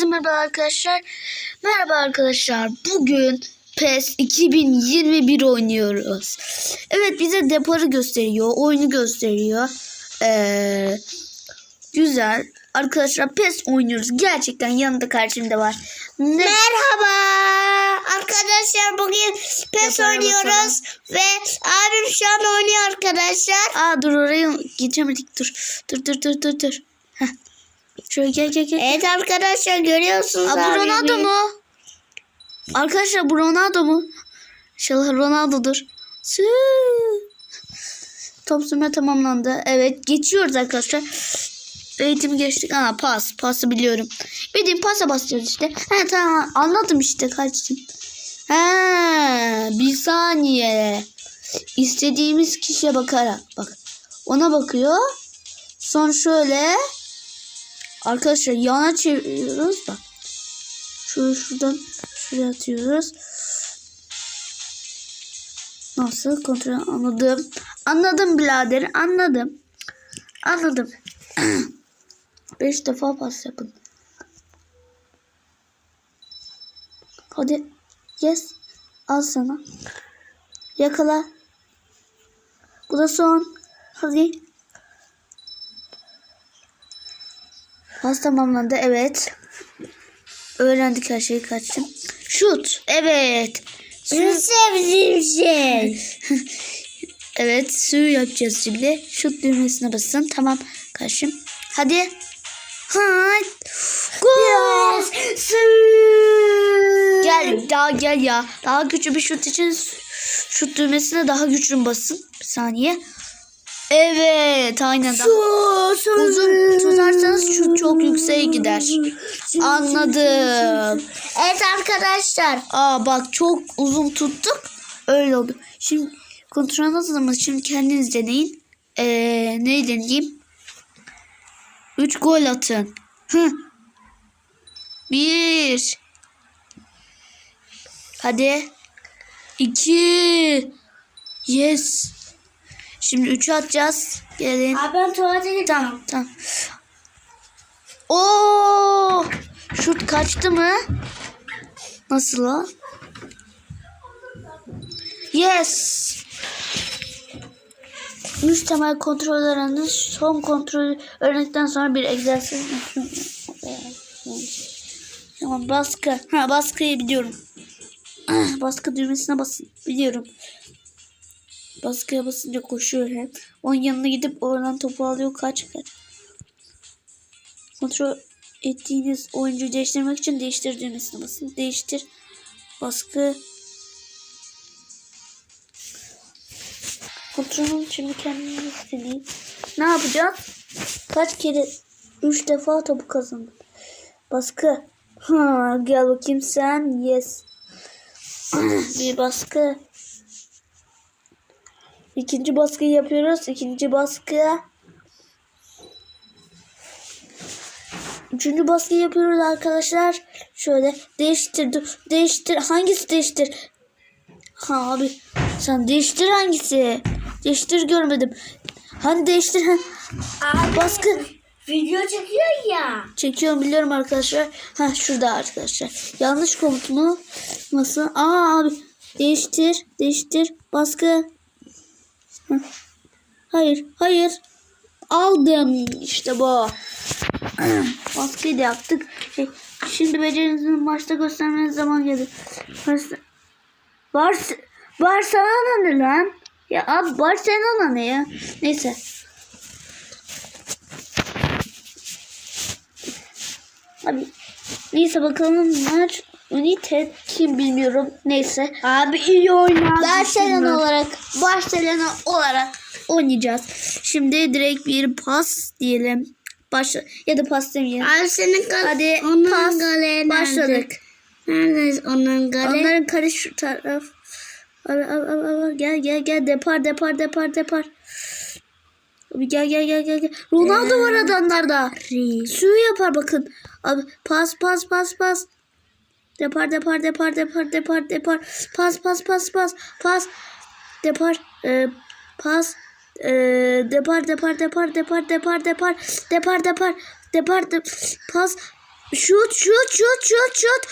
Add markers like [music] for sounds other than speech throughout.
Merhaba arkadaşlar. Merhaba arkadaşlar. Bugün PES 2021 oynuyoruz. Evet bize deparı gösteriyor. Oyunu gösteriyor. Ee, güzel. Arkadaşlar PES oynuyoruz. Gerçekten yanında karşımda var. Ne? Merhaba arkadaşlar bugün PES Yapalım oynuyoruz ve abim şu an oynuyor arkadaşlar. Aa dur oraya geçemedik. Dur. Dur dur dur dur dur. Heh. Şöyle gel gel gel. Evet arkadaşlar görüyorsunuz Aa, bu. Ronaldo mu? Arkadaşlar bu Ronaldo mu? İnşallah Ronaldo'dur. Sü. Top sürme tamamlandı. Evet geçiyoruz arkadaşlar. Eğitimi geçtik. Aa pas. Pası biliyorum. Bildiğin pasa basacağız işte. He tamam anladım işte kaçtım. He bir saniye. İstediğimiz kişiye bakarak bak. Ona bakıyor. Sonra şöyle Arkadaşlar yana çeviriyoruz bak. Şöyle şuradan şuraya atıyoruz. Nasıl kontrol anladım. Anladım birader anladım. Anladım. [clears throat] Beş defa pas yapın. Hadi. Yes. Al sana. Yakala. Bu da son. Hadi. Pas tamamlandı. Evet. Öğrendik her şeyi kaçtım. Şut. Evet. En sevdiğim şey. [laughs] Evet. Suyu yapacağız şimdi. Şut düğmesine basın. Tamam. Karşım. Hadi. Hay. Gol. Gel daha gel ya. Daha güçlü bir şut için şut düğmesine daha güçlü basın. Bir saniye. Evet. Aynen. Daha uzun tutarsanız şut çok yükseğe gider. Anladım. Evet arkadaşlar. Aa bak çok uzun tuttuk. Öyle oldu. Şimdi kontrol nasıl şimdi kendiniz deneyin. Ee, ne deneyeyim? 3 gol atın. Hı. Bir. Hadi. İki. Yes. Şimdi 3'ü atacağız. Gelin. Abi ben tuvalete gideceğim. Tamam tamam. Oo! Şut kaçtı mı? Nasıl o? Yes. Üç temel kontrol öğrendiniz. Son kontrol öğrendikten sonra bir egzersiz. Tamam baskı. Ha baskıyı biliyorum. Ah, Baskı düğmesine basın. Biliyorum. Baskıya basınca koşuyor hep. Onun yanına gidip oradan topu alıyor kaç kaç. Kontrol ettiğiniz oyuncuyu değiştirmek için değiştir düğmesine basın. Değiştir. Baskı. Kontrolün şimdi kendini istediğim. Ne yapacağız? Kaç kere? Üç defa topu kazandım. Baskı. Ha, [laughs] gel bakayım sen. Yes. [clears throat] Bir baskı. İkinci baskıyı yapıyoruz. İkinci baskı. Üçüncü baskıyı yapıyoruz arkadaşlar. Şöyle değiştir. Değiştir. Hangisi değiştir? Ha abi sen değiştir hangisi? Değiştir görmedim. Hani değiştir. Ha. Abi Baskı. video çekiyor ya. Çekiyorum biliyorum arkadaşlar. Ha şurada arkadaşlar. Yanlış komut mu? Nasıl? Aa abi. Değiştir. Değiştir. Baskı. Hayır. Hayır. Aldım. İşte bu. [clears throat] Baskıyı da yaptık. Şey, şimdi becerinizi maçta göstermeniz zaman geldi. Barsa, Bars Barcelona ne lan? Ya abi Barcelona ne ya? Neyse. Abi neyse bakalım maç United kim bilmiyorum. Neyse. Abi iyi oynar. Barcelona olarak Barcelona olarak oynayacağız. Şimdi direkt bir pas diyelim. Başla ya da pas demeyelim. Abi senin kal Hadi onun pas gale başladık. Nerede onun gale? Onların kale şu taraf. Al, al, al, al. Gel gel gel depar depar depar depar. Abi gel gel gel gel. gel. Ronaldo var adamlarda. Suyu yapar bakın. Abi pas pas pas pas. Depar depar depar depar depar depar. Pas pas pas pas pas. Depar. Ee, pas. Ee, depar depar depar depar depar depar depar depar depar de, pas Şut şut şut şut şut.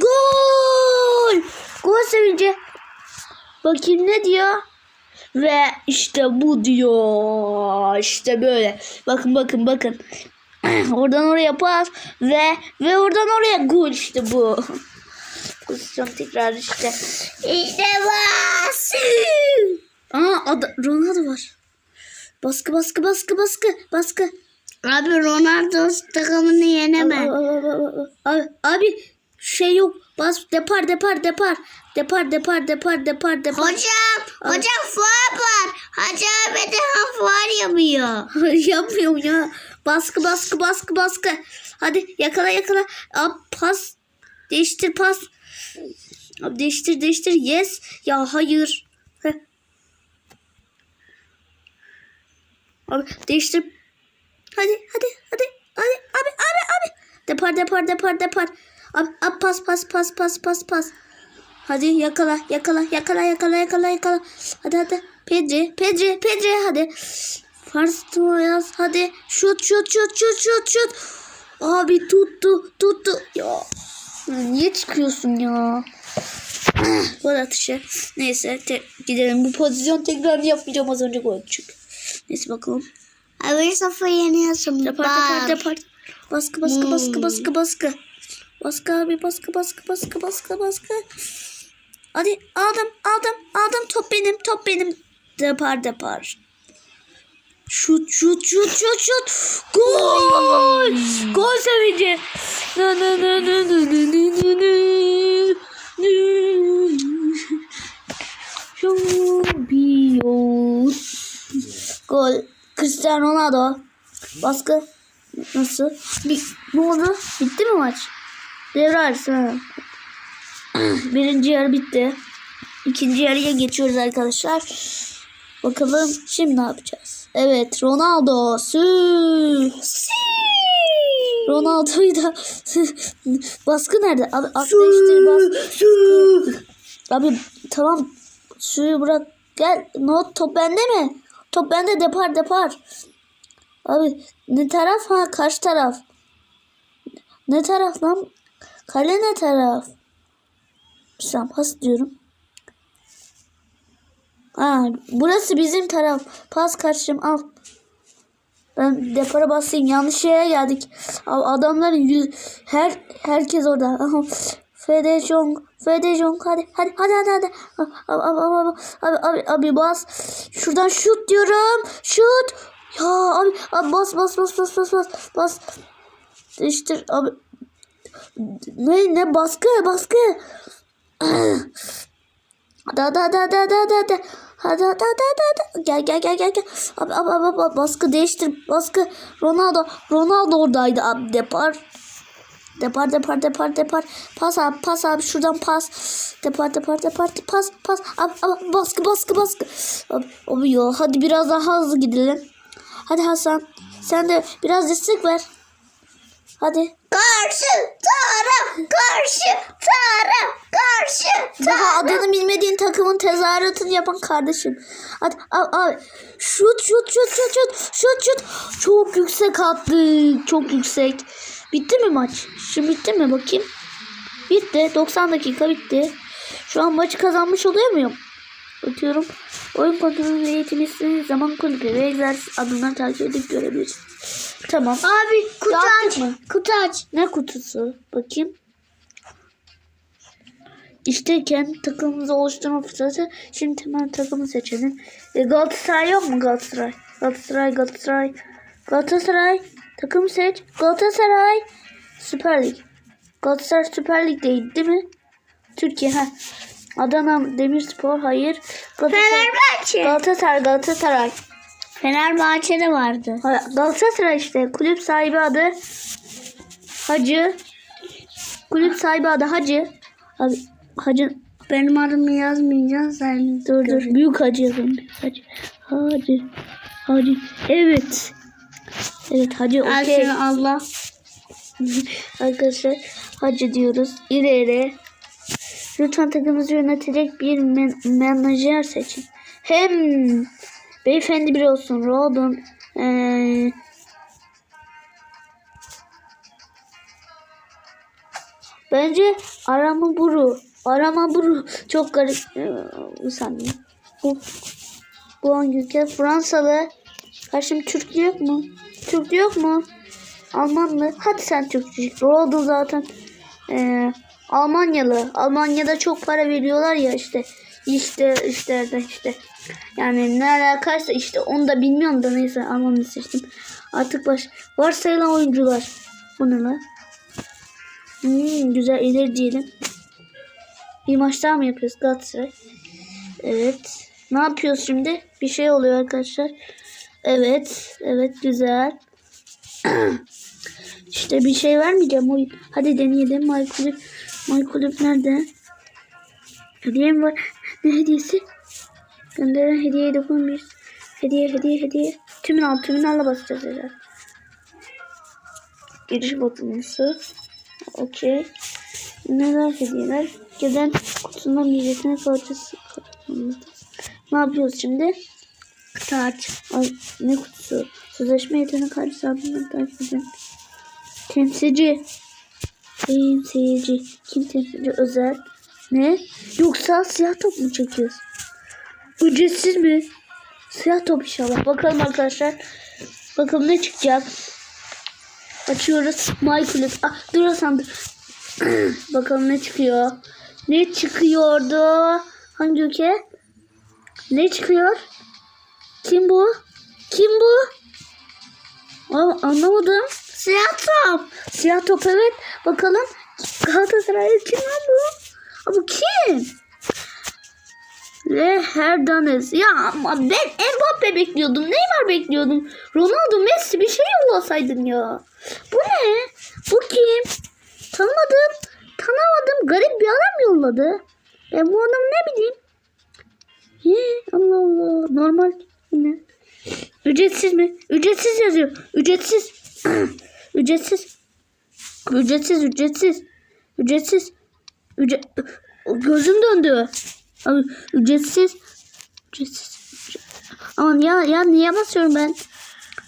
Gol. Gol sevinci. Bakayım ne diyor? Ve işte bu diyor. İşte böyle. Bakın bakın bakın. [clears throat] oradan oraya pas ve ve oradan oraya gol işte bu. [laughs] Pozisyon tekrar işte. İşte bas. Aa ada, Ronaldo var. Baskı baskı baskı baskı baskı. Abi Ronaldo takımını yenemez. Abi, abi şey yok. Bas depar depar depar. Depar depar depar depar depar. Hocam, hocam fuar var. Hacı abi de fuar yapıyor. [laughs] Yapmıyorum ya. Baskı baskı baskı baskı. Hadi yakala yakala. Abi pas. Değiştir pas. Abi değiştir değiştir. Yes. Ya hayır. Heh. Abi değiştir. Hadi hadi hadi. Hadi abi abi abi. Depar depar depar depar. Abi, abi pas pas pas pas pas pas. Hadi yakala yakala yakala yakala yakala yakala. Hadi hadi. Pedri Pedri Pedri hadi. Fars yaz hadi. Şut şut şut şut şut şut. Abi tuttu tuttu. Ya niye çıkıyorsun ya? [clears throat] Gol atışı. Neyse te- gidelim. Bu pozisyon tekrar yapmayacağım az önce gol çünkü. Neyse bakalım. Abi sıfır yeniyorsun. Depar depar depar. Baskı baskı baskı baskı baskı. Baskı abi baskı baskı baskı baskı baskı. Hadi aldım aldım aldım top benim top benim. Depar depar. Şut şut şut şut şut. Gol. Gol sevinci. Şampiyon. Gol. Cristiano Ronaldo. Baskı. Nasıl? Bir, ne oldu? Bitti mi maç? Devre arası. Birinci yarı bitti. İkinci yarıya geçiyoruz arkadaşlar. Bakalım şimdi ne yapacağız? Evet Ronaldo. Sü. Sü. Ronaldo'yu da [laughs] baskı nerede? Abi at değiştir bas. Abi tamam suyu bırak. Gel. No, top bende mi? Top bende depar depar. Abi ne taraf ha karşı taraf. Ne taraf lan? Kale ne taraf? Sen pas diyorum. Ha, burası bizim taraf. Pas kaçtım al. Ben depara basayım. Yanlış yere geldik. Adamların yüz, her herkes orada. Fede Jong, Fede Jong hadi hadi hadi hadi hadi. Abi abi abi abi abi, abi bas. Şuradan şut diyorum. Şut. Ya abi, abi bas bas bas bas bas bas bas. Değiştir abi. Ne ne baskı baskı. [clears throat] Da da da da da da da. Ha da da da da da. Gel gel gel gel gel. Abi abi abi, abi baskı değiştir. Baskı. Ronaldo. Ronaldo oradaydı abi depar. Depar depar depar depar. Pas abi pas abi şuradan pas. Depar depar depar pas pas. Abi, abi baskı baskı baskı. Abi, abi ya hadi biraz daha hızlı gidelim. Hadi Hasan. Sen de biraz destek ver. Hadi. Karşı taraf, karşı taraf, karşı Daha adını bilmediğin takımın tezahüratını yapan kardeşim. Hadi abi, abi. Şut şut şut şut şut şut şut. Çok yüksek attık. Çok yüksek. Bitti mi maç? Şu bitti mi bakayım? Bitti. 90 dakika bitti. Şu an maçı kazanmış oluyor muyum? Bakıyorum. Oyun kontrolü ve eğitim istediğiniz zaman kulübü ve egzersiz adımları takip edip görebilirsiniz. Tamam. Abi kutu aç, kutu aç. Ne kutusu? Bakayım. İşte kendi takımımızı oluşturma fırsatı. Şimdi hemen takımı seçelim. E, Galatasaray yok mu Galatasaray? Galatasaray, Galatasaray. Galatasaray. Takım seç. Galatasaray. Süper Lig. Galatasaray Süper Lig değil değil mi? Türkiye ha. Adana Demirspor hayır. Galatasaray. Fenerbahçe. Galatasaray, Galatasaray. Fenerbahçe'de vardı. Galatasaray işte. Kulüp sahibi adı Hacı. Kulüp sahibi adı Hacı. Abi Hacı Benim adımı yazmayacaksın sen. dur dur. Büyük Hacı. Büyük Hacı. Hacı. Hacı. Evet. Evet Hacı okey. Allah. Arkadaşlar Hacı diyoruz. İleri. Lütfen takımımızı yönetecek bir men- menajer seçin. Hem beyefendi biri olsun. Rodon. Ee, Bence arama buru. Arama buru. Çok garip. Ee, Bir saniye. Bu, bu hangi ülke? Fransalı. Karşım Türk yok mu? Türk yok mu? Almanlı. Hadi sen Türkçe. Ronaldo zaten. Ee, Almanyalı. Almanya'da çok para veriyorlar ya işte. İşte işte de işte. Yani ne alakaysa işte onu da bilmiyorum da neyse Almanı seçtim. Artık baş varsayılan oyuncular. Bu ne lan? Hmm, güzel ileri diyelim. Bir maç daha mı yapıyoruz Galatasaray? Evet. Ne yapıyoruz şimdi? Bir şey oluyor arkadaşlar. Evet. Evet güzel. [clears throat] işte bir şey vermeyeceğim oyun. Hadi deneyelim. My Kulüp. My Kulüp nerede? Hediye mi var? Ne hediyesi? Gönderen hediyeyi dokunmuyoruz. Hediye hediye hediye. Tümün al tümün alla basacağız herhalde. Giriş botumusu. Okey. Neler hediyeler? Gelen kutusundan bir yetenek parçası. Ne yapıyoruz şimdi? Taç. Ay, ne kutusu? Sözleşme yetenek karşı abimden takip edin. Temsilci. Temsilci. Kim temsilci? Özel. Ne? Yoksa siyah top mu çekiyoruz? Ücretsiz mi? Siyah top inşallah. Bakalım arkadaşlar. Bakalım ne çıkacak. Açıyoruz. Kulüp. Ah, dur Hasan. [clears throat] Bakalım ne çıkıyor. Ne çıkıyordu? Hangi ülke? Ne çıkıyor? Kim bu? Kim bu? Aa, anlamadım. Siyah top. Siyah top evet. Bakalım. Galatasaray'da kim lan bu? Bu kim? Ve Herdanes. Ya ama ben Mbappe bekliyordum. Neymar bekliyordum. Ronaldo, Messi bir şey yollasaydın ya. Bu ne? Bu kim? Tanımadım. Tanımadım. Garip bir adam yolladı. Ben bu adamı ne bileyim. He, Allah Allah. Normal. Ne? Ücretsiz mi? Ücretsiz yazıyor. Ücretsiz. [clears throat] ücretsiz. Ücretsiz, ücretsiz. Ücretsiz. Ücret... Gözüm döndü. Abi ücretsiz. Ücretsiz. Aman ya ya niye basıyorum ben?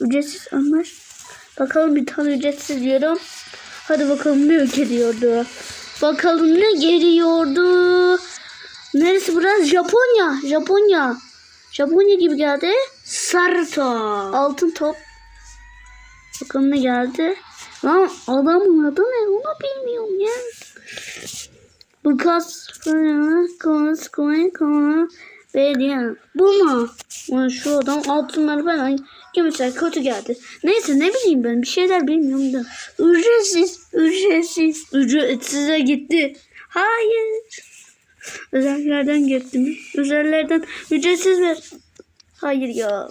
Ücretsiz anlar. Bakalım bir tane ücretsiz diyorum. Hadi bakalım ne geliyordu. Bakalım ne geliyordu. Neresi burası? Japonya. Japonya. Japonya gibi geldi. Sarı top. Altın top. Bakalım ne geldi. Lan adamın adı ne? Onu bilmiyorum ya. Bu kas konas konas konas belediye. Bu mu? Ulan şu adam altınları falan yemişler kötü geldi. Neyse ne bileyim ben bir şeyler bilmiyorum da. Ücretsiz, ücretsiz. Ücretsize gitti. Hayır. Özellerden gitti mi? Özellerden ücretsiz ver. Hayır ya.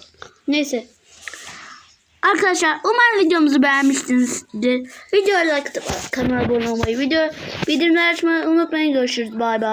Neyse. Arkadaşlar umarım videomuzu beğenmişsinizdir. Videoya like atıp kanala abone olmayı, video bildirimleri açmayı unutmayın. Görüşürüz. Bay bay.